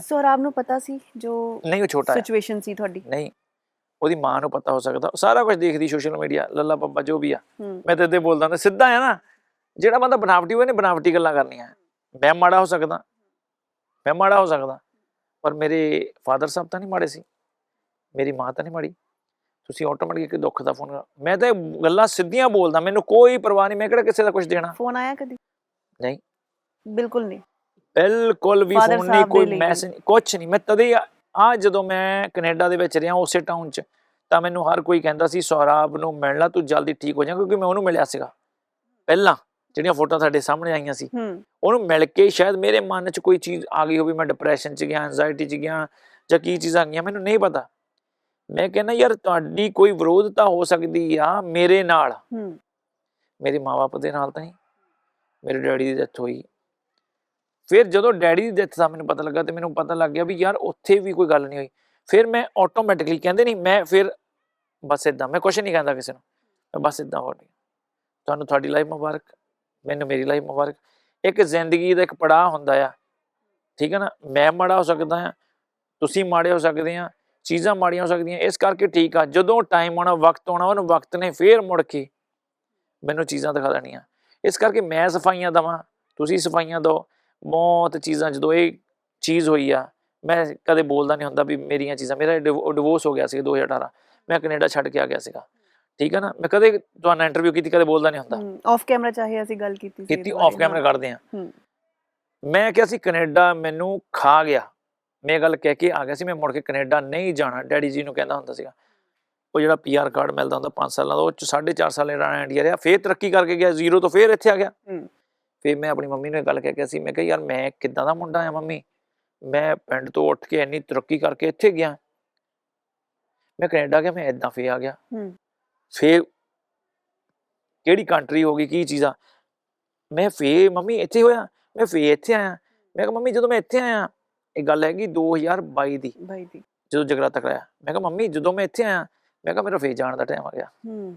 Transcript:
ਸੌਰਵ ਨੂੰ ਪਤਾ ਸੀ ਜੋ ਨਹੀਂ ਉਹ ਛੋਟਾ ਹੈ। ਸਿਚੁਏਸ਼ਨ ਸੀ ਤੁਹਾਡੀ। ਨਹੀਂ ਉਹਦੀ ਮਾਂ ਨੂੰ ਪਤਾ ਹੋ ਸਕਦਾ। ਸਾਰਾ ਕੁਝ ਦੇਖਦੀ ਸੋਸ਼ਲ ਮੀਡੀਆ ਲੱਲਾ ਪੱਪਾ ਜੋ ਵੀ ਆ। ਮੈਂ ਤੇ ਇੱਥੇ ਬੋਲਦਾ ਨਾ ਸਿੱਧਾ ਹੈ ਨਾ ਜਿਹੜਾ ਬੰਦਾ ਬਣਾਵਟੀ ਹੋਵੇ ਨੇ ਬਣਾਵਟੀ ਗੱਲਾਂ ਕਰਨੀਆਂ। ਮੈਂ ਮਾੜਾ ਹੋ ਸਕਦਾ। ਮੈਂ ਮਾੜਾ ਹੋ ਸਕਦਾ। ਪਰ ਮੇਰੇ ਫਾਦਰ ਸਾਹਿਬ ਤਾਂ ਨਹੀਂ ਮਾੜੇ ਸੀ। ਮੇਰੀ ਮਾਂ ਤਾਂ ਨਹੀਂ ਮਾੜੀ। ਤੁਸੀਂ ਆਟੋਮੈਟਿਕ ਦੁੱਖ ਦਾ ਫੋਨ ਮੈਂ ਤਾਂ ਗੱਲਾਂ ਸਿੱਧੀਆਂ ਬੋਲਦਾ। ਮੈਨੂੰ ਕੋਈ ਪਰਵਾਹ ਨਹੀਂ। ਮੈਂ ਕਿਹੜਾ ਕਿਸੇ ਦਾ ਕੁਝ ਦੇਣਾ? ਫੋਨ ਆਇਆ ਕਦੀ? ਨਹੀਂ। ਬਿਲਕੁਲ ਨਹੀਂ। ਬਿਲਕੁਲ ਵੀ ਫੋਨ ਨਹੀਂ ਕੋਈ ਮੈਸੇਜ ਕੁਝ ਨਹੀਂ ਮੈਂ ਤਦੇ ਆ ਜਦੋਂ ਮੈਂ ਕੈਨੇਡਾ ਦੇ ਵਿੱਚ ਰਿਹਾ ਉਸੇ ਟਾਊਨ 'ਚ ਤਾਂ ਮੈਨੂੰ ਹਰ ਕੋਈ ਕਹਿੰਦਾ ਸੀ ਸੌਰਾਬ ਨੂੰ ਮਿਲਣਾ ਤੂੰ ਜਲਦੀ ਠੀਕ ਹੋ ਜਾ ਕਿਉਂਕਿ ਮੈਂ ਉਹਨੂੰ ਮਿਲਿਆ ਸੀਗਾ। ਪਹਿਲਾਂ ਜਿਹੜੀਆਂ ਫੋਟੋਆਂ ਤੁਹਾਡੇ ਸਾਹਮਣੇ ਆਈਆਂ ਸੀ। ਉਹਨੂੰ ਮਿਲ ਕੇ ਸ਼ਾਇਦ ਮੇਰੇ ਮਨ 'ਚ ਕੋਈ ਚੀਜ਼ ਆ ਗਈ ਹੋਵੇ ਮੈਂ ਡਿਪਰੈਸ਼ਨ 'ਚ ਗਿਆ ਐਂਜ਼ਾਇਟੀ 'ਚ ਗਿਆ ਜਾਂ ਕੀ ਚੀਜ਼ਾਂ ਆ ਗਈਆਂ ਮੈਨੂੰ ਨਹੀਂ ਪਤਾ। ਮੈਂ ਕਹਿੰਦਾ ਯਾਰ ਤੁਹਾਡੀ ਕੋਈ ਵਿਰੋਧਤਾ ਹੋ ਸਕਦੀ ਆ ਮੇਰੇ ਨਾਲ। ਮੇਰੇ ਮਾਪੇ ਦੇ ਨਾਲ ਤਾਂ ਨਹੀਂ। ਮੇਰੇ ਡੈਡੀ ਦੀ ਡੈਥ ਹੋਈ। ਫਿਰ ਜਦੋਂ ਡੈਡੀ ਦੀ ਡੈਥ ਦਾ ਮੈਨੂੰ ਪਤਾ ਲੱਗਾ ਤੇ ਮੈਨੂੰ ਪਤਾ ਲੱਗ ਗਿਆ ਵੀ ਯਾਰ ਉੱਥੇ ਵੀ ਕੋਈ ਗੱਲ ਨਹੀਂ ਹੋਈ। ਫਿਰ ਮੈਂ ਆਟੋਮੈਟਿਕਲੀ ਕਹਿੰਦੇ ਨਹੀਂ, ਮੈਂ ਫਿਰ ਬਸ ਇਦਾਂ ਮੈਂ ਕੁਝ ਨਹੀਂ ਕਹਿੰਦਾ ਕਿਸੇ ਨੂੰ। ਮੈਂ ਬਸ ਇਦਾਂ ਹੋ ਗਿਆ। ਤੁਹਾਨੂੰ ਤੁਹਾਡੀ ਲਾਈਫ ਮੁਬਾਰਕ, ਮੈਨੂੰ ਮੇਰੀ ਲਾਈਫ ਮੁਬਾਰਕ। ਇੱਕ ਜ਼ਿੰਦਗੀ ਦਾ ਇੱਕ ਪੜਾਅ ਹੁੰਦਾ ਆ, ਠੀਕ ਹੈ ਨਾ? ਮੈਂ ਮਾੜਾ ਹੋ ਸਕਦਾ ਆ ਤੁਸੀਂ ਮਾੜੇ ਹੋ ਸਕਦੇ ਆ ਚੀਜ਼ਾਂ ਮਾੜੀਆਂ ਹੋ ਸਕਦੀਆਂ, ਇਸ ਕਰਕੇ ਠੀਕ ਆ। ਜਦੋਂ ਟਾਈਮ ਆਉਣਾ, ਵਕਤ ਆਉਣਾ, ਉਹਨੂੰ ਵਕਤ ਨੇ ਫੇਰ ਮੁੜ ਕੇ ਮੈਨੂੰ ਚੀਜ਼ਾਂ ਦਿਖਾ ਦੇਣੀਆਂ। ਇਸ ਕਰਕੇ ਮੈਂ ਸਫਾਈਆਂ ਦਵਾਂ, ਤੁਸੀਂ ਸਫਾਈਆਂ ਦਿਓ। ਬਹੁਤ ਚੀਜ਼ਾਂ ਜਦੋਂ ਇਹ ਚੀਜ਼ ਹੋਈ ਆ ਮੈਂ ਕਦੇ ਬੋਲਦਾ ਨਹੀਂ ਹੁੰਦਾ ਵੀ ਮੇਰੀਆਂ ਚੀਜ਼ਾਂ ਮੇਰਾ ਡਿਵੋਰਸ ਹੋ ਗਿਆ ਸੀ 2018 ਮੈਂ ਕੈਨੇਡਾ ਛੱਡ ਕੇ ਆ ਗਿਆ ਸੀਗਾ। ਠੀਕ ਹੈ ਨਾ? ਮੈਂ ਕਦੇ ਤੁਹਾਨੂੰ ਇੰਟਰਵਿਊ ਕੀਤੀ ਕਦੇ ਬੋਲਦਾ ਨਹੀਂ ਹੁੰਦਾ। ਆਫ ਕੈਮਰਾ ਚਾਹੇ ਅਸੀਂ ਗੱਲ ਕੀਤੀ ਸੀ ਕੀਤੀ ਆਫ ਕੈਮਰਾ। ਕਰਦੇ ਆ। ਮੈਂ ਕਿਹਾ ਸੀ ਕੈਨੇਡਾ ਮੈਨੂੰ ਖਾ ਗਿਆ। ਮੈਂ ਗੱਲ ਕਹਿ ਕੇ ਆ ਗਿਆ ਸੀ ਮੈਂ ਮੁੜ ਕੇ ਕੈਨੇਡਾ ਨਹੀਂ ਜਾਣਾ। ਡੈਡੀ ਜੀ ਨੂੰ ਕਹਿੰਦਾ ਹੁੰਦਾ ਸੀਗਾ ਉਹ ਜਿਹੜਾ ਪੀਆਰ ਕਾਰਡ ਮਿਲਦਾ ਹੁੰਦਾ 5 ਸਾਲਾਂ ਦਾ ਉਹ ਚ 4.5 ਸਾਲ ਰਹਿਣਾ ਇੰਡੀਆ ਰਿਹਾ ਫੇਰ ਤਰੱਕੀ ਕਰਕੇ ਗਿਆ ਜ਼ੀਰੋ ਤੋਂ ਫੇਰ ਇੱਥੇ ਆ ਗਿਆ। ਫੇਰ ਮੈਂ ਆਪਣੀ ਮੰਮੀ ਨੂੰ ਇਹ ਗੱਲ ਕਹਿ ਕੇ ਸੀ ਮੈਂ ਕਿਹਾ ਯਾਰ ਮੈਂ ਕਿੱਦਾਂ ਦਾ ਮੁੰਡਾ ਆ ਮੰਮੀ? ਮੈਂ ਪਿੰਡ ਤੋਂ ਉੱਠ ਕੇ ਇੰਨੀ ਤਰੱਕੀ ਕਰਕੇ ਇੱਥੇ ਗਿਆ। ਮੈਂ ਕੈਨੇਡਾ ਗਿਆ ਮੈਂ ਇਦਾਂ ਫੇਰ ਆ ਗਿਆ। ਹੂੰ। ਫੇਰ ਕਿਹੜੀ ਕੰਟਰੀ ਹੋ ਗਈ ਕੀ ਚੀਜ਼ਾਂ ਮੈਂ ਫੇਰ ਮੰਮੀ ਇੱਥੇ ਹੋਇਆ ਮੈਂ ਫੇਰ ਇੱਥੇ ਆਇਆ। ਮੈਂ ਕਿਹਾ ਮੰਮੀ ਜਦੋਂ ਮੈਂ ਇੱਥੇ ਆਇਆ ਇਹ ਗੱਲ ਹੈਗੀ 2022 ਦੀ। ਭਾਈ ਦੀ। ਜਦੋਂ ਜਗਰਾਤਾ ਕਰਾਇਆ। ਮੈਂ ਕਿਹਾ ਮੰਮੀ ਜਦੋਂ ਮੈਂ ਇੱਥੇ ਆਇਆ ਮੈਂ ਕਿਹਾ ਮੇਰਾ ਫੇਰ ਜਾਣ ਦਾ ਟਾਈਮ ਆ ਗਿਆ। ਹੂੰ।